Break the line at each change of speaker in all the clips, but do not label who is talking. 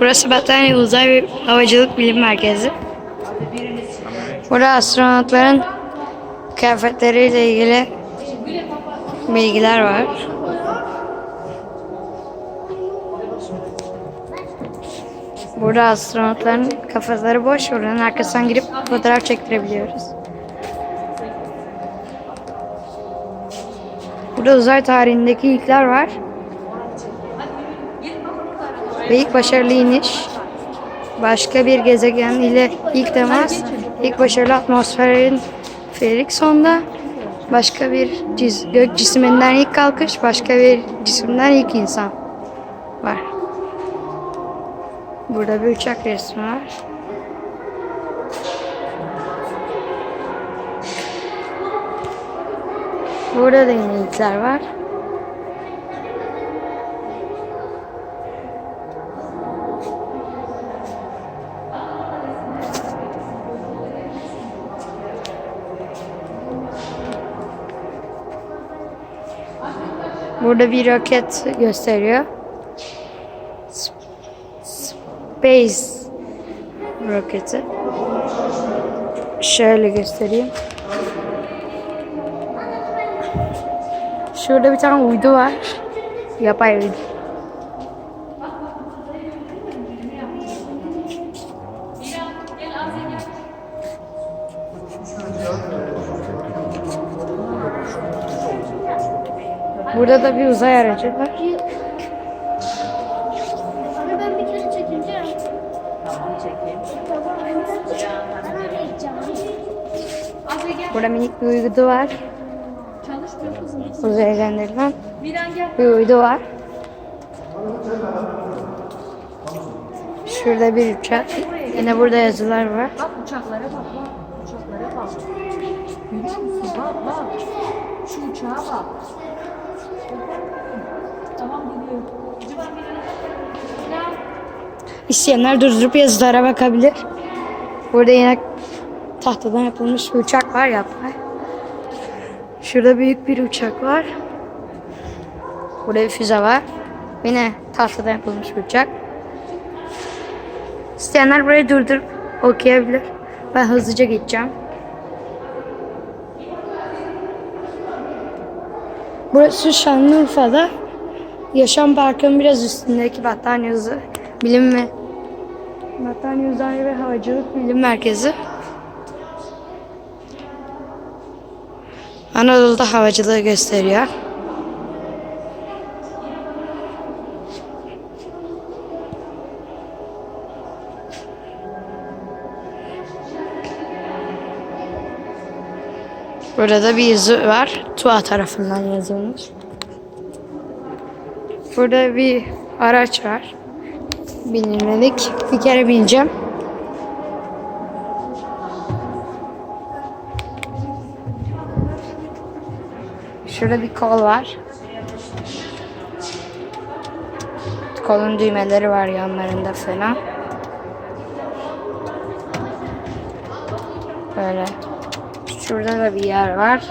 Burası Battaniye Uzay ve Havacılık Bilim Merkezi. Burada astronotların kıyafetleriyle ilgili bilgiler var. Burada astronotların kafaları boş. Buradan arkasından girip fotoğraf çektirebiliyoruz. Burada uzay tarihindeki ilkler var. Ve ilk başarılı iniş. Başka bir gezegen ile ilk temas. ilk başarılı atmosferin ferik sonda. Başka bir cis- gök cisminden ilk kalkış. Başka bir cisimden ilk insan var. Burada bir uçak resmi var. Burada da var. Burada bir roket gösteriyor. Space roketi. Şöyle göstereyim. Şurada bir tane uydu var. Yapay uydu. Burada da bir uzay aracı var.
Ben bir kere çekeceğim. Tamam çekeyim.
Burada minik bir uydu var.
Çalışmıyor kızım.
Uzaya gönderilen
Miran gel.
bir uydu var. Şurada bir uçak. Yine burada yazılar var.
Bak uçaklara bak bak. Uçaklara bak. Görüyor musun? Bak bak. Şu uçağa bak. Tamam biliyorum. Civan Miran.
İsteyenler durdurup yazılara bakabilir. Burada yine tahtadan yapılmış bir uçak var yapay. Şurada büyük bir uçak var. Burada bir füze var. Yine tahtadan yapılmış bir uçak. İsteyenler burayı durdurup okuyabilir. Ben hızlıca gideceğim. Burası Şanlıurfa'da. Yaşam Parkı'nın biraz üstündeki Battaniye Uzay Bilim ve Battaniye Uzay ve Havacılık Bilim Merkezi. Anadolu'da havacılığı gösteriyor. Burada bir yazı var. TUA tarafından yazılmış. Burada bir araç var. Binilmelik. Bir kere bineceğim. Şurada bir kol var. Kolun düğmeleri var yanlarında falan. Böyle. Şurada da bir yer var.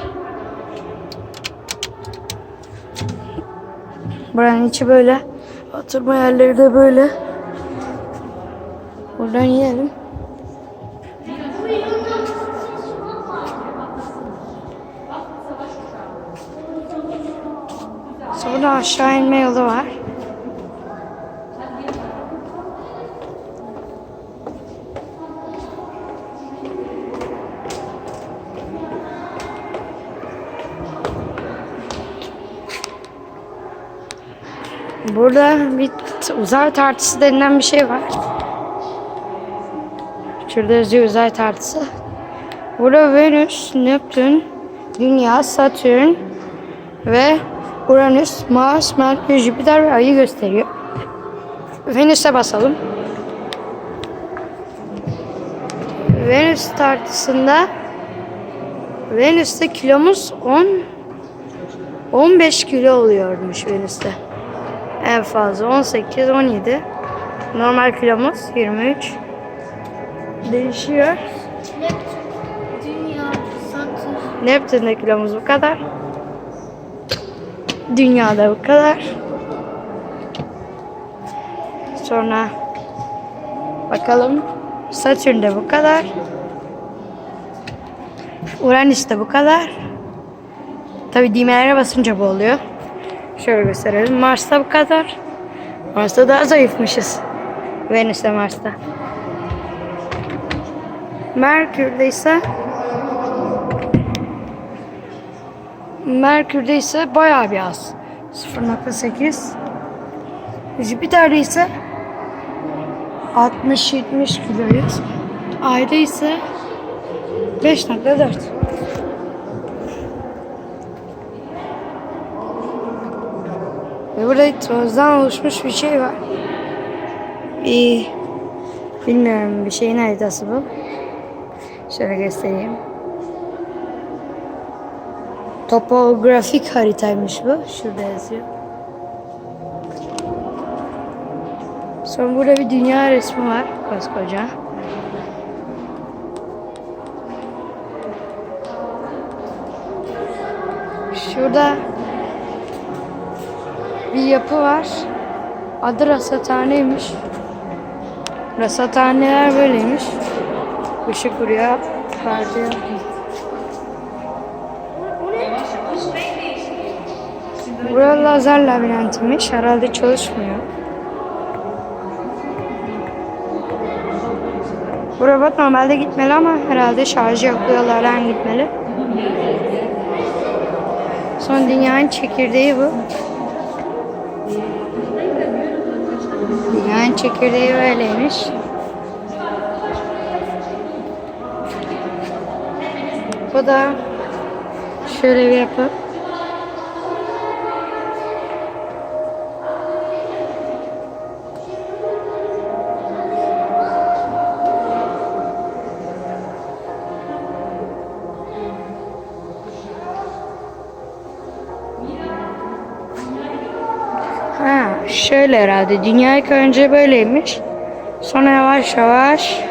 Buranın içi böyle. Oturma yerleri de böyle. Buradan yiyelim. Sonra aşağı inme yolu var. Burada bir uzay tartısı denilen bir şey var. Şurada yazıyor uzay tartısı. Burada Venüs, Neptün, Dünya, Satürn ve Uranüs, Mars, Merkür, Jüpiter ve Ay'ı gösteriyor. Venüs'e basalım. Venüs tartısında Venüs'te kilomuz 10 15 kilo oluyormuş Venüs'te. En fazla 18 17. Normal kilomuz 23. Değişiyor. Neptün'de kilomuz bu kadar. Dünyada bu kadar. Sonra Bakalım. Satürn'de bu kadar. Uranüs'te bu kadar. Tabi düğmelere basınca bu oluyor. Şöyle gösterelim. Mars'ta bu kadar. Mars'ta daha zayıfmışız. Venüs'te Mars'ta. Merkür'de ise Merkür'de ise bayağı bir az. 0.8 Jüpiter'de ise 60-70 kiloyuz. Ayda ise 5.4 Ve burada tozdan oluşmuş bir şey var. Bir bilmiyorum bir şeyin haritası bu. Şöyle göstereyim. Topografik haritaymış bu. Şurada yazıyor. Sonra burada bir dünya resmi var. Koskoca. Şurada bir yapı var. Adı rasathaneymiş. Rasathaneler böyleymiş. Işık vuruyor, parlıyor. Burası lazer labirentiymiş. Herhalde çalışmıyor. Bu robot normalde gitmeli ama herhalde şarjı yollardan gitmeli. Son dünyanın çekirdeği bu. Çekirdeği böyleymiş. Bu da şöyle bir yapı. Şöyle herhalde. Dünya ilk önce böyleymiş. Sonra yavaş yavaş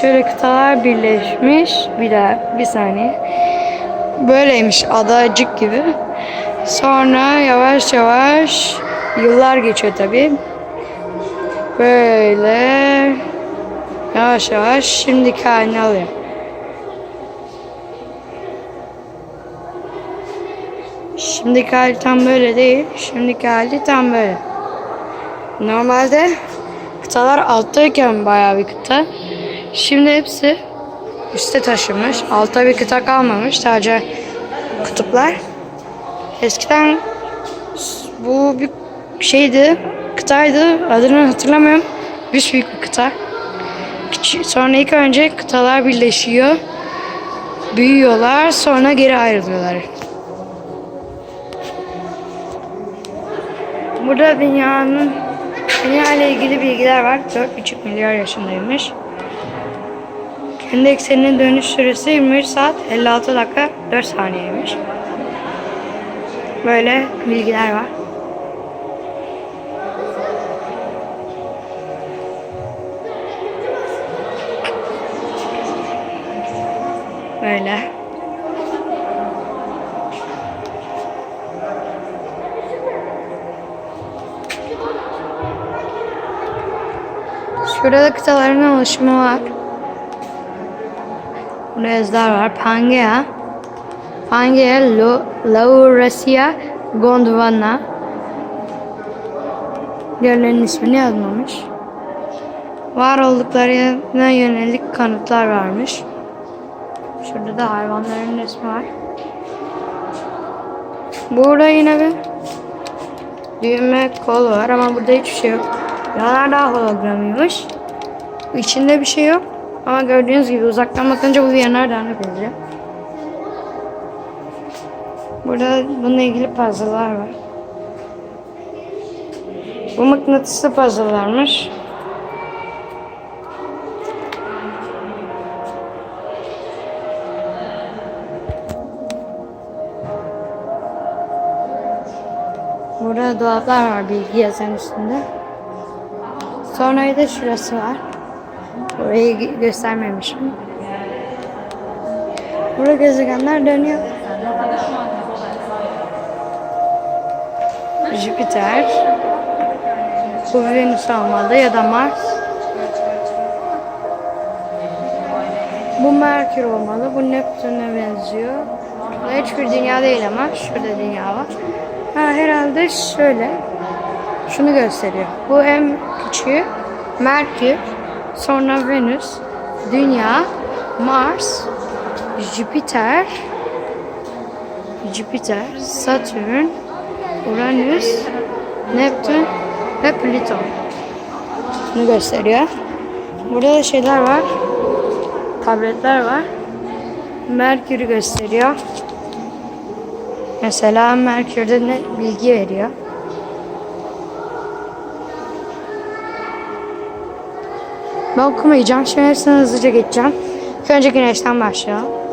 şöyle kıtalar birleşmiş. Bir daha bir saniye. Böyleymiş adacık gibi. Sonra yavaş yavaş yıllar geçiyor tabii. Böyle yavaş yavaş şimdiki halini alıyor. Şimdiki hali tam böyle değil. Şimdiki hali tam böyle. Normalde kıtalar alttayken bayağı bir kıta. Şimdi hepsi üste taşınmış. Altta bir kıta kalmamış. Sadece kutuplar. Eskiden bu bir şeydi. Kıtaydı. Adını hatırlamıyorum. Büyük büyük bir kıta. Sonra ilk önce kıtalar birleşiyor. Büyüyorlar. Sonra geri ayrılıyorlar. Burada dünyanın dünya ile ilgili bilgiler var. 4,5 milyar yaşındaymış. Kendi ekseninin dönüş süresi 23 saat 56 dakika 4 saniyeymiş. Böyle bilgiler var. Böyle. Şurada kıtaların oluşumu var. Burada yazılar var. Pangea, Pangea, Lo- Laurasia, Gondwana. Diğerlerinin ismini yazmamış. Var olduklarına yönelik kanıtlar varmış. Şurada da hayvanların resmi var. Burada yine bir düğme kol var ama burada hiçbir şey yok. Yanlar daha hologramıymış. İçinde bir şey yok. Ama gördüğünüz gibi uzaktan bakınca bu Viyana'ya daha benziyor. Burada bununla ilgili puzzle'lar var. Bu mıknatıslı puzzle'larmış. Burada dolaplar var bilgi yazan üstünde. Sonra da şurası var. Orayı gö- göstermemişim. Burada gezegenler dönüyor. Jüpiter. Bu Venüs olmalı ya da Mars. Bu Merkür olmalı. Bu Neptün'e benziyor. Bu hiçbir dünya değil ama. Şurada dünya var. Ha, herhalde şöyle. Şunu gösteriyor. Bu en küçüğü Merkür, sonra Venüs, Dünya, Mars, Jüpiter, Jüpiter, Satürn, Uranüs, Neptün ve Plüton. Bunu gösteriyor. Burada da şeyler var. Tabletler var. Merkür'ü gösteriyor. Mesela Merkür'de ne bilgi veriyor. Ben okumayacağım. Şimdi hepsini hızlıca geçeceğim. Önce güneşten başlayalım.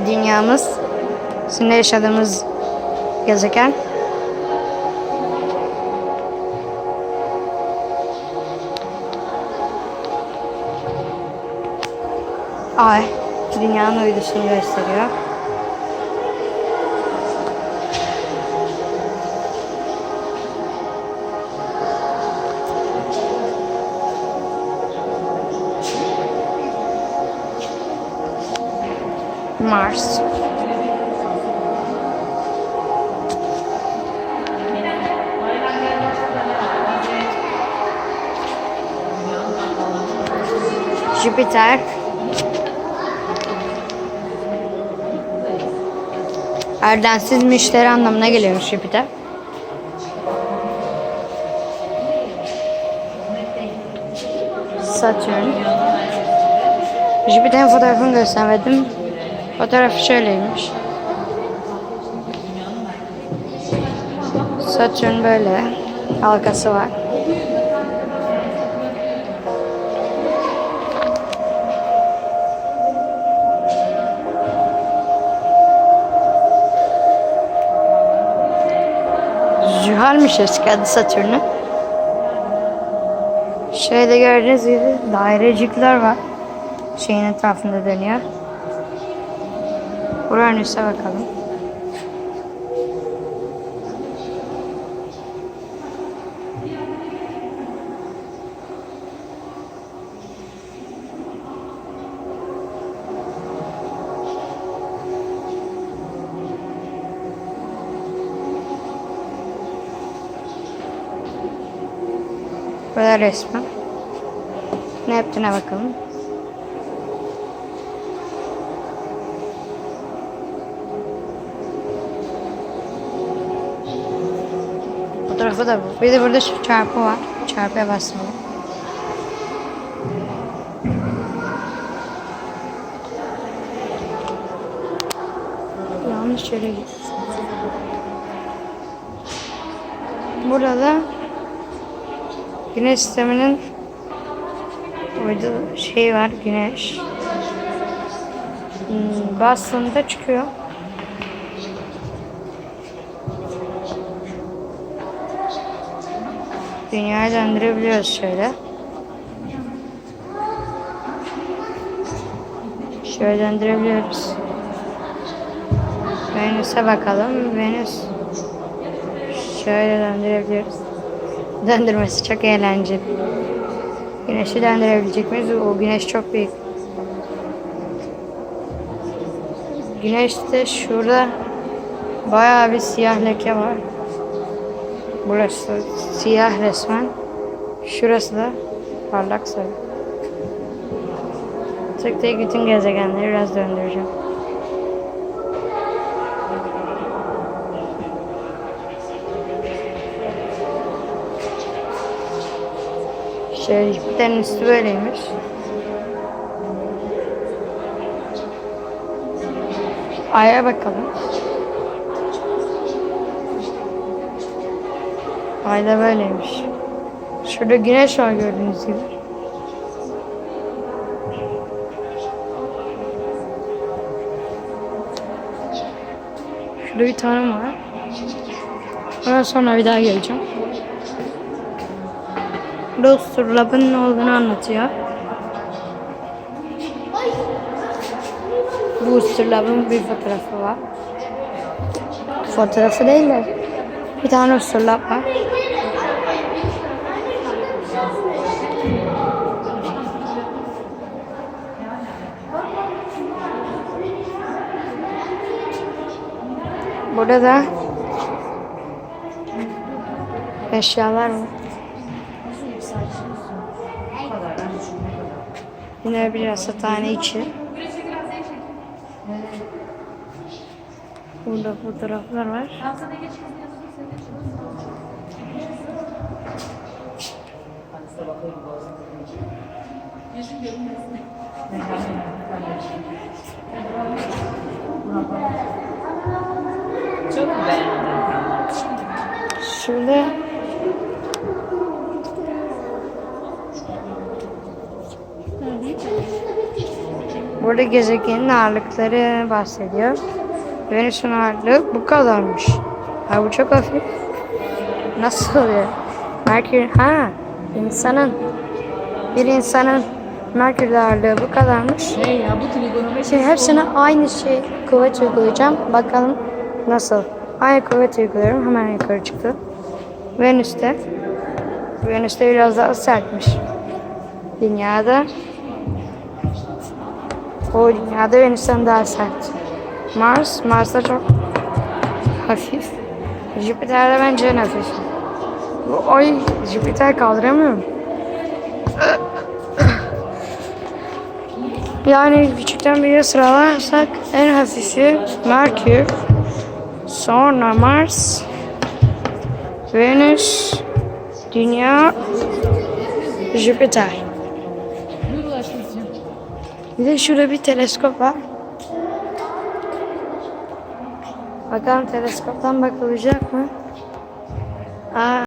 Ve dünyamız şimdi yaşadığımız gezegen. Ay, dünyanın uydusunu gösteriyor. Mars. Jüpiter. Erdensiz müşteri anlamına geliyormuş Jüpiter. Satürn. Jüpiter'in fotoğrafını göstermedim. Fotoğrafı şöyleymiş. Satürn böyle. Halkası var. Zühal'miş eski adı Satürn'ün. Şöyle gördüğünüz gibi dairecikler var. Şeyin etrafında dönüyor. Uranüs'e bakalım. Burada resmen. Neptün'e bakalım. Fotoğrafı da bu. Bir de burada çarpı var. Çarpıya basmalı. Yanlış yere gittim. Burada Güneş sisteminin uydu şey var güneş. Hmm, bastığında çıkıyor. Dünyayı döndürebiliyoruz şöyle. Şöyle döndürebiliyoruz. Venüs'e bakalım. Venüs şöyle döndürebiliyoruz. Döndürmesi çok eğlenceli. Güneşi döndürebilecek miyiz? O güneş çok büyük. Güneşte şurada bayağı bir siyah leke var. Burası siyah resmen. Şurası da parlak sarı. Tek tek bütün gezegenleri biraz döndüreceğim. Şöyle Jüpiter'in üstü böyleymiş. Ay'a bakalım. Ay da böyleymiş. Şurada güneş var gördüğünüz gibi. Şurada bir tanım var. Ondan sonra bir daha geleceğim. Dostur labın ne olduğunu anlatıyor. Booster labın bir fotoğrafı var. Fotoğrafı değil de bir tane Usturlab var. Burada da eşyalar var. Yine bir rasathane içi. Burada fotoğraflar var.
Çok mu beğendin?
Şöyle Burada gezegenin ağırlıkları bahsediyor. Venüs'ün ağırlığı bu kadarmış. Ha bu çok hafif. Nasıl oluyor? Merkür, ha insanın bir insanın Merkür ağırlığı bu kadarmış.
Şey ya bu trigonometri
Şey, hepsine aynı şey kuvvet uygulayacağım. Bakalım nasıl. Aynı kuvvet uyguluyorum. Hemen yukarı çıktı. Venüs'te. Venüs'te biraz daha sertmiş. Dünyada o dünyada Venüs'ten daha sert. Mars, Mars'ta çok hafif. Jüpiter'de bence en hafif. Ay Jüpiter kaldıramıyorum. Yani küçükten biri sıralarsak en hafifi Merkür, sonra Mars, Venüs, Dünya, Jüpiter. Bir de şurada bir teleskop var. Bakalım teleskoptan bakılacak mı? Aa,